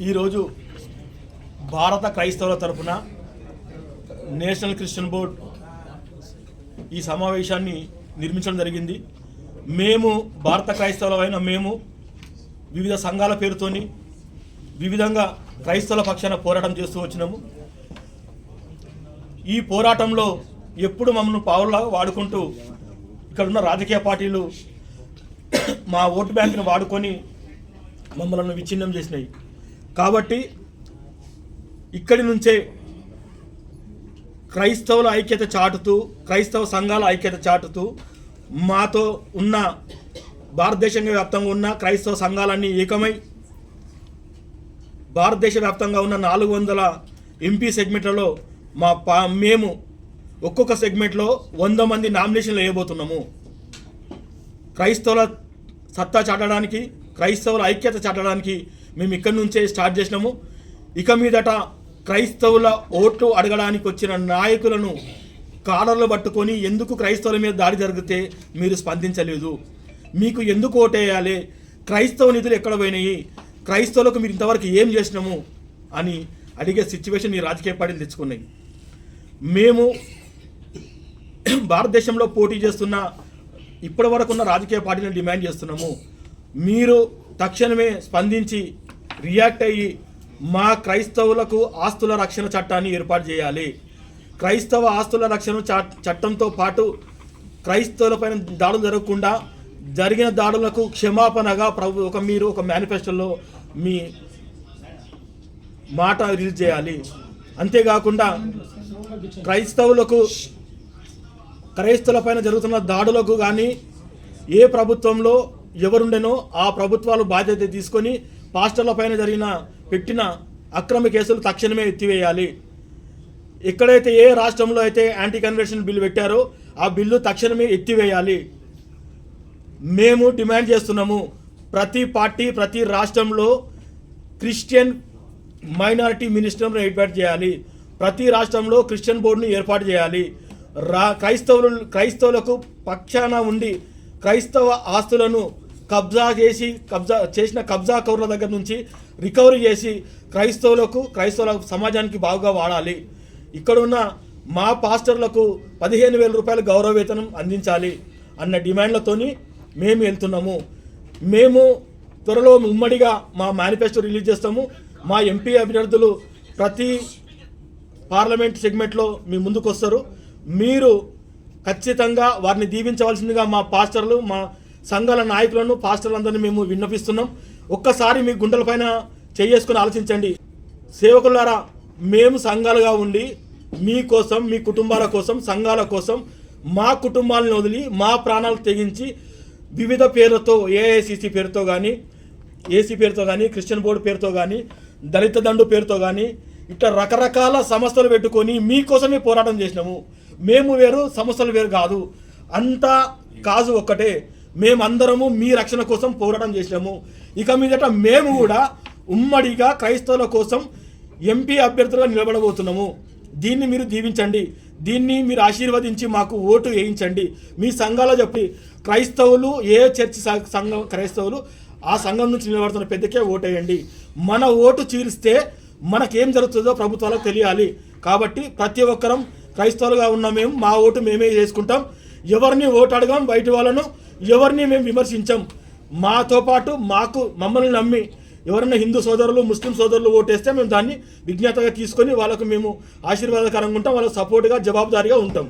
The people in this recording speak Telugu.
ఈరోజు భారత క్రైస్తవుల తరపున నేషనల్ క్రిస్టియన్ బోర్డ్ ఈ సమావేశాన్ని నిర్మించడం జరిగింది. మేము భారత క్రైస్తవులమైన మేము వివిధ సంఘాల పేరుతోని వివిధంగా క్రైస్తవుల పక్షాన పోరాటం చేస్తూ వచ్చినాము. ఈ పోరాటంలో ఎప్పుడు మమ్మల్ని పావులా వాడుకుంటూ ఇక్కడ ఉన్న రాజకీయ పార్టీలు మా ఓటు బ్యాంకును వాడుకొని మమ్మల్ని విచ్ఛిన్నం చేసినాయి. కాబట్టి ఇక్కడి నుంచే క్రైస్తవుల ఐక్యత చాటుతూ క్రైస్తవ సంఘాల ఐక్యత చాటుతూ మాతో ఉన్న భారతదేశంగా వ్యాప్తంగా ఉన్న క్రైస్తవ సంఘాలన్నీ ఏకమై భారతదేశ వ్యాప్తంగా ఉన్న నాలుగు వందల ఎంపీ సెగ్మెంట్లలో మా పా మేము ఒక్కొక్క సెగ్మెంట్లో వంద మంది నామినేషన్లు వేయబోతున్నాము. క్రైస్తవుల సత్తా చాటడానికి క్రైస్తవుల ఐక్యత చాటడానికి మేము ఇక్కడి నుంచే స్టార్ట్ చేసినాము. ఇక మీదట క్రైస్తవుల ఓట్లు అడగడానికి వచ్చిన నాయకులను కాలర్లు పట్టుకొని ఎందుకు క్రైస్తవుల మీద దాడి జరిగితే మీరు స్పందించలేదు. మీకు ఎందుకు ఓటేయాలి? క్రైస్తవ నిధులు ఎక్కడ పోయినాయి? క్రైస్తవులకు మీరు ఇంతవరకు ఏం చేసినాము? అని అడిగే సిచ్యువేషన్ ఈ రాజకీయ పార్టీలు తెచ్చుకున్నాయి. మేము భారతదేశంలో పోటీ చేస్తున్న ఇప్పటి వరకు ఉన్న రాజకీయ పార్టీలను డిమాండ్ చేస్తున్నాము. మీరు తక్షణమే స్పందించి రియాక్ట్ అయ్యి మా క్రైస్తవులకు ఆస్తుల రక్షణ చట్టాన్ని ఏర్పాటు చేయాలి. క్రైస్తవ ఆస్తుల రక్షణ చట్టంతో పాటు క్రైస్తవులపైన దాడులు జరగకుండా జరిగిన దాడులకు క్షమాపణగా ప్రభు ఒక మీరు ఒక మేనిఫెస్టోలో మీ మాట రిలీజ్ చేయాలి. అంతేకాకుండా క్రైస్తవులకు క్రైస్తవులపైన జరుగుతున్న దాడులకు కానీ ఏ ప్రభుత్వంలో ఎవరుండెనో ఆ ప్రభుత్వాలు బాధ్యత తీసుకొని పాస్టర్ల పైన జరిగిన పెట్టిన అక్రమ కేసులు తక్షణమే ఎత్తివేయాలి. ఎక్కడైతే ఏ రాష్ట్రంలో అయితే యాంటీ కన్వర్షన్ బిల్లు పెట్టారో ఆ బిల్లు తక్షణమే ఎత్తివేయాలి. మేము డిమాండ్ చేస్తున్నాము ప్రతి పార్టీ ప్రతి రాష్ట్రంలో క్రిస్టియన్ మైనారిటీ మినిస్టర్ను ఏర్పాటు చేయాలి. ప్రతి రాష్ట్రంలో క్రిస్టియన్ బోర్డును ఏర్పాటు చేయాలి. రా క్రైస్తవులు క్రైస్తవులకు పక్షాన ఉండి క్రైస్తవ ఆస్తులను కబ్జా చేసి కబ్జా చేసిన కబ్జా కౌర్ల దగ్గర నుంచి రికవరీ చేసి క్రైస్తవులకు క్రైస్తవుల సమాజానికి బాగుగా వాడాలి. ఇక్కడున్న మా పాస్టర్లకు పదిహేను వేల రూపాయల గౌరవ వేతనం అందించాలి అన్న డిమాండ్లతోని మేము వెళ్తున్నాము. మేము త్వరలో ఉమ్మడిగా మా మేనిఫెస్టో రిలీజ్ చేస్తాము. మా ఎంపీ అభ్యర్థులు ప్రతి పార్లమెంట్ సెగ్మెంట్లో మీ ముందుకు వస్తారు మీరు ఖచ్చితంగా వారిని దీవించవలసిందిగా మా పాస్టర్లు మా సంఘాల నాయకులను పాస్టర్లందరినీ మేము విన్నపిస్తున్నాం. ఒక్కసారి మీ గుండెలపైన చేసుకుని ఆలోచించండి. సేవకులారా మేము సంఘాలుగా ఉండి మీకోసం మీ కుటుంబాల కోసం సంఘాల కోసం మా కుటుంబాలను వదిలి మా ప్రాణాలు తెగించి వివిధ పేర్లతో ఏఐసిసి పేరుతో కానీ ఏసీ పేరుతో కానీ క్రిస్టియన్ బోర్డు పేరుతో కానీ దళిత దండు పేరుతో కానీ ఇట్లా రకరకాల సంస్థలు పెట్టుకొని మీకోసమే పోరాటం చేసినాము. మేము వేరు సంస్థలు వేరు కాదు. అంతా కాజు ఒక్కటే. మేమందరము మీ రక్షణ కోసం పోరాటం చేసినాము. ఇక మీదట మేము కూడా ఉమ్మడిగా క్రైస్తవుల కోసం ఎంపీ అభ్యర్థులుగా నిలబడబోతున్నాము. దీన్ని మీరు దీవించండి. దీన్ని మీరు ఆశీర్వదించి మాకు ఓటు వేయించండి. మీ సంఘాలు చెప్పి క్రైస్తవులు ఏ చర్చి సంఘం క్రైస్తవులు ఆ సంఘం నుంచి నిలబడుతున్న పెద్దకే ఓటు వేయండి. మన ఓటు చీలిస్తే మనకేం జరుగుతుందో ప్రభుత్వాలకు తెలియాలి. కాబట్టి ప్రతి ఒక్కరం క్రైస్తవులుగా ఉన్న మేము మా ఓటు మేమే చేసుకుంటాం. ఎవరిని ఓటు అడగం బయట వాళ్ళను ఎవరిని మేము విమర్శించాం? మాతో పాటు మాకు మమ్మల్ని నమ్మి ఎవరైనా హిందూ సోదరులు ముస్లిం సోదరులు ఓటేస్తే మేము దాన్ని విజ్ఞాతగా తీసుకొని వాళ్ళకు మేము ఆశీర్వాదకరంగా ఉంటాం వాళ్ళకు సపోర్ట్గా జవాబుదారీగా ఉంటాం.